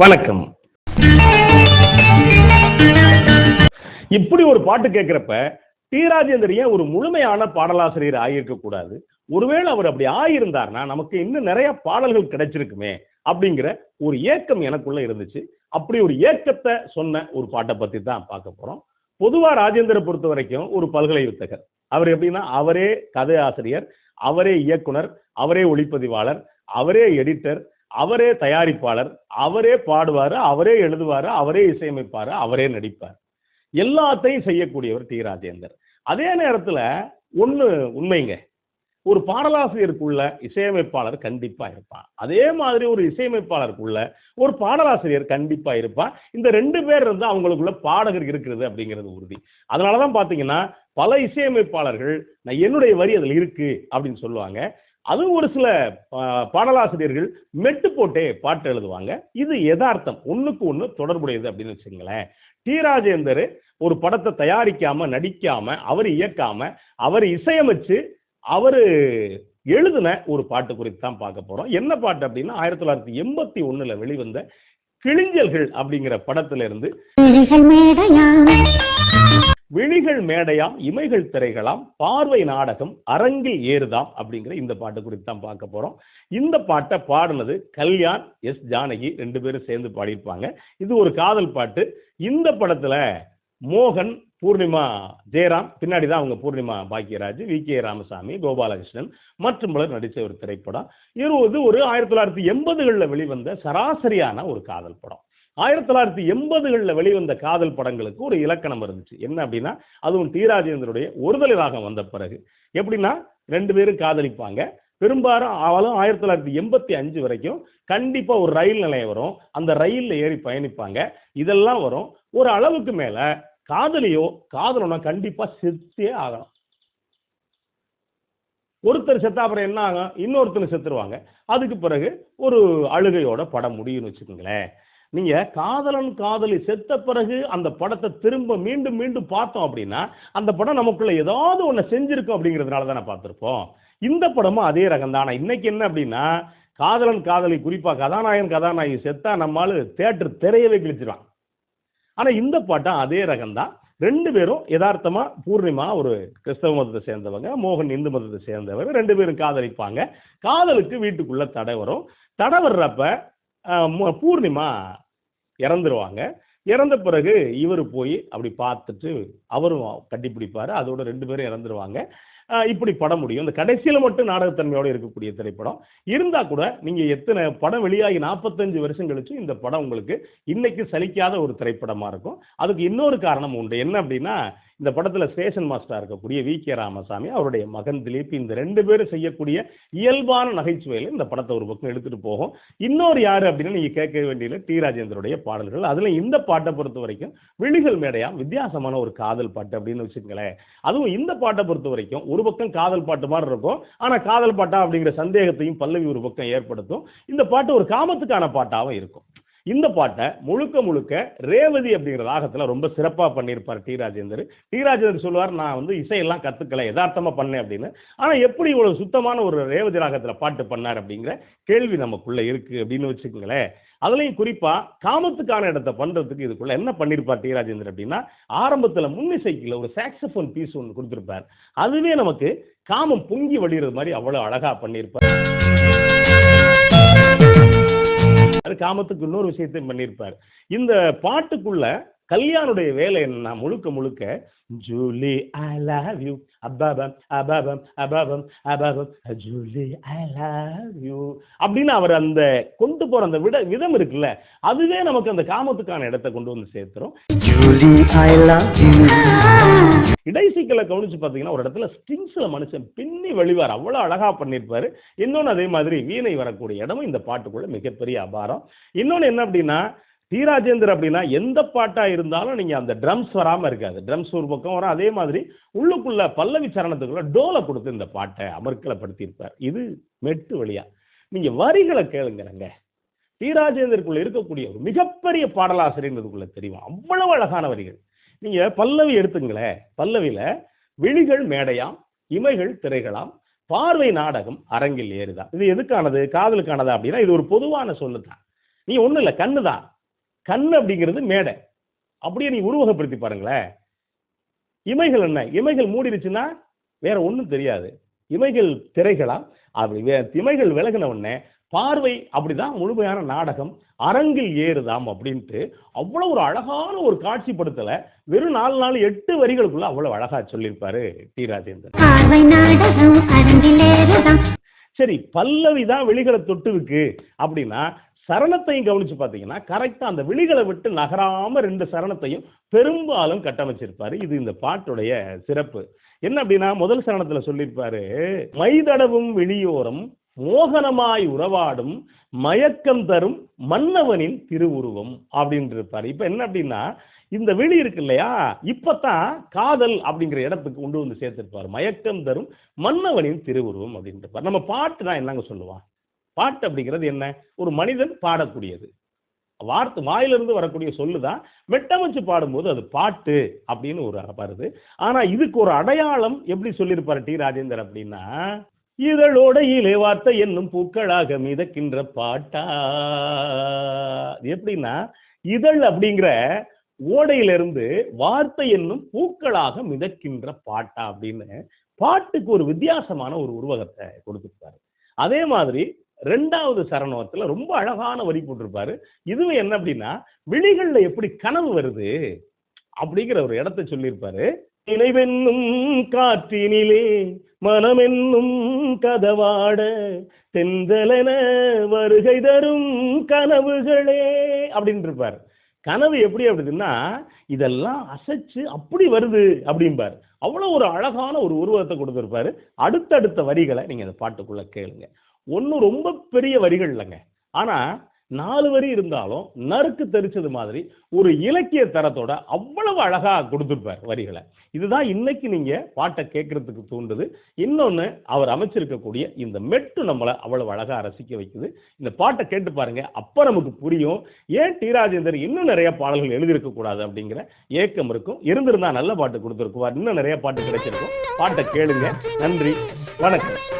வணக்கம். இப்படி ஒரு பாட்டு கேட்கிறப்ப டி ராஜேந்திரன் ஏன் ஒரு முழுமையான பாடலாசிரியர் ஆகியிருக்க கூடாது ஒருவேளை அவர் அப்படி ஆகியிருந்தார்னா நமக்கு இன்னும் நிறைய பாடல்கள் கிடைச்சிருக்குமே அப்படிங்கிற ஒரு ஏக்கம் எனக்குள்ள இருந்துச்சு. அப்படி ஒரு ஏக்கத்தை சொன்ன ஒரு பாட்டை பத்தி தான் பார்க்க போறோம். பொதுவா ராஜேந்திர பொறுத்த வரைக்கும் ஒரு பல்கலை வித்தகர் அவர் எப்படின்னா அவரே கதை ஆசிரியர் அவரே இயக்குனர் அவரே ஒளிப்பதிவாளர் அவரே எடிட்டர் அவரே தயாரிப்பாளர் அவரே பாடுவார் அவரே எழுதுவார் அவரே இசையமைப்பார் அவரே நடிப்பார். எல்லாத்தையும் செய்யக்கூடியவர் டி. ராஜேந்தர். அதே நேரத்தில் ஒன்று உண்மைங்க. ஒரு பாடலாசிரியருக்குள்ள இசையமைப்பாளர் கண்டிப்பாக இருப்பான் அதே மாதிரி ஒரு இசையமைப்பாளருக்குள்ள ஒரு பாடலாசிரியர் கண்டிப்பாக இருப்பான் இந்த ரெண்டு பேர் இருந்து அவங்களுக்குள்ள பாடகர் இருக்கிறது அப்படிங்கிறது உறுதி. அதனாலதான் பார்த்தீங்கன்னா பல இசையமைப்பாளர்கள் நான் என்னுடைய வரி அதில் இருக்கு அப்படின்னு சொல்லுவாங்க. அதுவும் ஒரு சில பா- பாடலாசிரியர்கள் மெட்டு போட்டே பாட்டு எழுதுவாங்க. இது யதார்த்தம். ஒண்ணுக்கு ஒண்ணு தொடர்புடையது அப்படின்னு வச்சுங்களேன் டி. ராஜேந்தர் ஒரு படத்தை தயாரிக்காம நடிக்காம அவர் இயக்காம அவர் இசையமைச்சு அவர் எழுதின ஒரு பாட்டு குறித்து தான் பார்க்க போறோம். என்ன பாட்டு அப்படின்னா ஆயிரத்தி தொள்ளாயிரத்தி எண்பத்தி ஒண்ணுல வெளிவந்த கிழிஞ்சல்கள் அப்படிங்கிற படத்துல இருந்து விழிகள் மேடையாம் இமைகள் திரைகளாம் பார்வை நாடகம் அரங்கில் ஏறுதாம் அப்படிங்கிற இந்த பாட்டு குறித்து தான் பார்க்க போறோம். இந்த பாட்டை பாடினது கல்யாண் எஸ். ஜானகி ரெண்டு பேரும் சேர்ந்து பாடியிருப்பாங்க. இது ஒரு காதல் பாட்டு. இந்த படத்துல மோகன் பூர்ணிமா ஜெயராம் பின்னாடி தான் அவங்க பூர்ணிமா பாக்கியராஜ் வி. கே. ராமசாமி கோபாலகிருஷ்ணன் மற்றும் பலர் நடித்த ஒரு திரைப்படம். இருபது ஒரு ஆயிரத்தி தொள்ளாயிரத்தி எண்பதுகளில் வெளிவந்த சராசரியான ஒரு காதல் படம். ஆயிரத்தி தொள்ளாயிரத்தி எண்பதுகளில் வெளிவந்த காதல் படங்களுக்கு ஒரு இலக்கணம் இருந்துச்சு. என்ன அப்படின்னா அதுவும் டி ராஜேந்தருடைய ஒருதலை ராகம் வந்த பிறகு. எப்படின்னா ரெண்டு பேரும் காதலிப்பாங்க. பெரும்பாலும் அவளும் ஆயிரத்தி தொள்ளாயிரத்தி எண்பத்தி அஞ்சு வரைக்கும் கண்டிப்பாக ஒரு ரயில் நிலையம் வரும். அந்த ரயிலில் ஏறி பயணிப்பாங்க. இதெல்லாம் வரும். ஒரு அளவுக்கு மேலே காதலியோ காதலனோ கண்டிப்பாக செத்தே ஆகணும் ஒருத்தர் செத்தா அப்புறம் என்ன ஆகும்? இன்னொருத்தர் செத்துருவாங்க. அதுக்கு பிறகு ஒரு அழுகையோட படம் முடியும்னு வச்சுக்கோங்களேன். நீங்க காதலன் காதலி செத்த பிறகு அந்த படத்தை திரும்ப மீண்டும் மீண்டும் பார்த்தோம் அப்படின்னா அந்த படம் நமக்குள்ள ஏதாவது ஒண்ணு செஞ்சிருக்கும் அப்படிங்கிறதுனால தானே பார்த்திருப்போம். இந்த படமும் அதே ரகம் தான். இன்னைக்கு என்ன அப்படின்னா காதலன் காதலி குறிப்பா கதாநாயகன் கதாநாயகி செத்தா நம்மால தேட்டர் திரையவே கிழிச்சிருவான். ஆனா இந்த பாட்டம் அதே ரகம் தான். ரெண்டு பேரும் யதார்த்தமா பூர்ணிமா ஒரு கிறிஸ்தவ மதத்தை சேர்ந்தவங்க மோகன் இந்து மதத்தை சேர்ந்தவர் ரெண்டு பேரும் காதலிப்பாங்க. காதலுக்கு வீட்டுக்குள்ள தடை வரும். தடை வர்றப்ப பூர்ணிமா இறந்துருவாங்க. இறந்த பிறகு இவர் போய் அப்படி பார்த்துட்டு அவரும் கட்டிப்பிடிப்பார். அதோட ரெண்டு பேரும் இறந்துருவாங்க. இப்படி படம் முடியும். இந்த கடைசியில் மட்டும் நாடகத்தன்மையோட இருக்கக்கூடிய திரைப்படம். இருந்தால் கூட நீங்கள் எத்தனை படம் வெளியாகி நாற்பத்தஞ்சு வருஷம் கழிச்சு இந்த படம் உங்களுக்கு இன்னைக்கு சலிக்காத ஒரு திரைப்படமாக இருக்கும். அதுக்கு இன்னொரு காரணம் உண்டு. என்ன அப்படின்னா இந்த படத்துல ஸ்டேஷன் மாஸ்டரா இருக்கக்கூடிய வி. கே. ராமசாமி அவருடைய மகன் திலீப் இந்த ரெண்டு பேரும் செய்யக்கூடிய இயல்பான நகைச்சுவையில இந்த படத்தை ஒரு பக்கம் எடுத்துட்டு போகும். இன்னொரு யாரு அப்படின்னு நீங்க கேட்க வேண்டியது டி. ராஜேந்தருடைய பாடல்கள். அதுல இந்த பாட்டை பொறுத்த வரைக்கும் விழிகள் மேடையா வித்தியாசமான ஒரு காதல் பாட்டு அப்படின்னு வச்சுக்கங்களேன். அதுவும் இந்த பாட்டை பொறுத்த வரைக்கும் ஒரு பக்கம் காதல் பாட்டு மாதிரி இருக்கும். ஆனா காதல் பாட்டா அப்படிங்கிற சந்தேகத்தையும் பல்லவி ஒரு பக்கம் ஏற்படுத்தும். இந்த பாட்டு ஒரு காமத்துக்கான பாட்டாவும் இருக்கும். இந்த பாட்டை முழுக்க முழுக்க ரேவதி அப்படிங்கிற ராகத்தில் ரொம்ப சிறப்பாக பண்ணியிருப்பார் டி ராஜேந்தர். டி ராஜேந்தர் சொல்லுவார் நான் வந்து இசையெல்லாம் கற்றுக்கல யதார்த்தமாக பண்ணேன் அப்படின்னு. ஆனால் எப்படி இவ்வளோ சுத்தமான ஒரு ரேவதி ராகத்தில் பாட்டு பண்ணார் அப்படிங்கிற கேள்வி நமக்குள்ளே இருக்குது அப்படின்னு வச்சுக்கோங்களேன். அதுலேயும் குறிப்பாக காமத்துக்கான இடத்த பண்ணுறதுக்கு இதுக்குள்ளே என்ன பண்ணியிருப்பார் டி ராஜேந்தர் அப்படின்னா ஆரம்பத்தில் முன்னிசைக்குள்ள ஒரு சாக்ஸஃபோன் பீஸ் ஒன்று கொடுத்துருப்பார். அதுவே நமக்கு காமம் பொங்கி வடிகிறது மாதிரி அவ்வளோ அழகாக பண்ணியிருப்பார். அது காமத்துக்கு இன்னொரு விஷயத்தையும் பண்ணியிருப்பார். இந்த பாட்டுக்குள்ள கல்யாணுடைய வேலை என்ன முழுக்க முழுக்க ஜூலி ஐ லவ் யூ அபாபம் அபாபம் அபாபம் அபாபம். ஜூலி ஐ லவ் யூ அப்படின்னு அவர் அந்த கொண்டு போற அந்த விட விதம் இருக்குல்ல அதுவே நமக்கு அந்த காமத்துக்கான இடத்தை கொண்டு வந்து சேர்த்துரும். I love you. இடைசீக்கில கவனிச்சு பார்த்தீங்கன்னா ஒரு இடத்துல ஸ்ட்ரிங்ஸ்ல மனுஷன் பின்னி வெளிவார். அவ்வளவு அழகா பண்ணியிருப்பாரு. இன்னொன்னு அதே மாதிரி வீணை வரக்கூடிய இடமும் இந்த பாட்டுக்குள்ள மிகப்பெரிய அபாரம். இன்னொன்னு என்ன அப்படின்னா டி ராஜேந்தர் அப்படின்னா எந்த பாட்டாக இருந்தாலும் நீங்கள் அந்த ட்ரம்ஸ் வராமல் இருக்காது. ட்ரம்ஸ் ஒரு பக்கம் வரும். அதே மாதிரி உள்ளுக்குள்ள பல்லவி சரணத்துக்குள்ள டோலை கொடுத்து இந்த பாட்டை அமர்க்கலப்படுத்தியிருப்பார். இது மெட்டு வழியா. நீங்கள் வரிகளை கேளுங்கிறங்க டி ராஜேந்தருக்குள்ளே இருக்கக்கூடிய ஒரு மிகப்பெரிய பாடலாசிரியர்ன்றதுக்குள்ள தெரியும். அவ்வளவு அழகான வரிகள். நீங்கள் பல்லவி எடுத்துங்களேன். பல்லவியில் விழிகள் மேடையாம் இமைகள் திரைகளாம் பார்வை நாடகம் அரங்கில் ஏறுதான் இது எதுக்கானது? காதலுக்கானதா அப்படின்னா இது ஒரு பொதுவான சொல்லுதான். நீ ஒன்றும் இல்லை கண்ணு தான் கண்ணு அப்படிங்கிறது மேடை. அப்படியே நீ உருவகப்படுத்தி பாருங்களேன். இமைகள் என்ன? இமைகள் மூடிடுச்சுன்னா வேற ஒண்ணும் தெரியாது. இமைகள் திரைகளா அப்படி வே- இமைகள் விலகின உடனே பார்வை அப்படிதான் முழுமையான நாடகம். அரங்கில் ஏறுதாம் அப்படின்ட்டு அவ்வளவு ஒரு அழகான ஒரு காட்சிப்படுத்தல வெறும் நாலு நாலு எட்டு வரிகளுக்குள்ள அவ்வளவு அழகா சொல்லியிருப்பாரு டி. ராஜேந்திரன். சரி பல்லவி தான் விழிகளை தொட்டுருக்கு அப்படின்னா சரணத்தையும் கவனிச்சு பார்த்தீங்கன்னா கரெக்டாக அந்த விழிகளை விட்டு நகராம ரெண்டு சரணத்தையும் பெரும்பாலும் கட்டமைச்சிருப்பாரு. இது இந்த பாட்டுடைய சிறப்பு. என்ன அப்படின்னா முதல் சரணத்துல சொல்லியிருப்பாரு மைதடவும் விழியோரம் மோகனமாய் உறவாடும் மயக்கம் தரும் மன்னவனின் திருவுருவம் அப்படின்னு இருப்பாரு இப்ப என்ன அப்படின்னா இந்த விழி இருக்கு இல்லையா இப்பத்தான் காதல் அப்படிங்கிற இடத்துக்கு கொண்டு வந்து சேர்த்திருப்பார். மயக்கம் தரும் மன்னவனின் திருவுருவம் அப்படின்னு இருப்பார் நம்ம பாட்டு தான் என்னங்க சொல்லுவான்? பாட்டு அப்படிங்கிறது என்ன? ஒரு மனிதன் பாடக்கூடியது. வார்த்தை வாயிலிருந்து வரக்கூடிய சொல்லுதான். வெட்டமைச்சு பாடும்போது அது பாட்டு அப்படின்னு ஒரு வருது ஆனா இதுக்கு ஒரு அடையாளம் எப்படி சொல்லியிருப்பாரு டி. ராஜேந்தர் அப்படின்னா இதழோட வார்த்தை என்னும் பூக்களாக மிதக்கின்ற பாட்டா? எப்படின்னா இதழ் அப்படிங்கிற ஓடையிலிருந்து வார்த்தை என்னும் பூக்களாக மிதக்கின்ற பாட்டா அப்படின்னு பாட்டுக்கு ஒரு வித்தியாசமான ஒரு உருவகத்தை கொடுத்துருப்பாரு. அதே மாதிரி ரெண்டாவது சரணத்துல ரொம்ப அழகான வரி போட்டிருப்பாரு. இதுவும் என்ன அப்படின்னா விழிகள்ல எப்படி கனவு வருது அப்படிங்கிற ஒரு இடத்தை சொல்லியிருப்பாரு. நினைவென்னும் காற்றினிலே மனமென்னும் கதவாட தென்றலென வருகை தரும் கனவுகளே அப்படின்னு இருப்பார் கனவு எப்படி அப்படின்னா இதெல்லாம் அசைச்சு அப்படி வருது அப்படிம்பார். அவ்வளவு ஒரு அழகான ஒரு உருவத்தை கொடுத்துருப்பாரு. அடுத்தடுத்த வரிகளை நீங்க அந்த பாட்டுக்குள்ள கேளுங்க. ஒன்றும் ரொம்ப பெரிய வரிகள் இல்லைங்க. ஆனால் நாலு வரி இருந்தாலும் நறுக்கு தெரிச்சது மாதிரி ஒரு இலக்கிய தரத்தோட அவ்வளவு அழகாக கொடுத்துருப்பார் வரிகளை. இதுதான் இன்னைக்கு நீங்கள் பாட்டை கேட்கறதுக்கு தூண்டுது. இன்னொன்று அவர் அமைச்சிருக்கக்கூடிய இந்த மெட்டு நம்மளை அவ்வளவு அழகாக ரசிக்க வைக்குது. இந்த பாட்டை கேட்டு பாருங்க அப்போ நமக்கு புரியும். ஏன் டி ராஜேந்தர் இன்னும் நிறைய பாடல்கள் எழுதியிருக்கக்கூடாது அப்படிங்கிற ஏக்கம் இருக்கும். இருந்திருந்தால் நல்ல பாட்டு கொடுத்துருக்குவார். இன்னும் நிறைய பாட்டு கிடைச்சிருக்கும். பாட்டை கேளுங்க. நன்றி. வணக்கம்.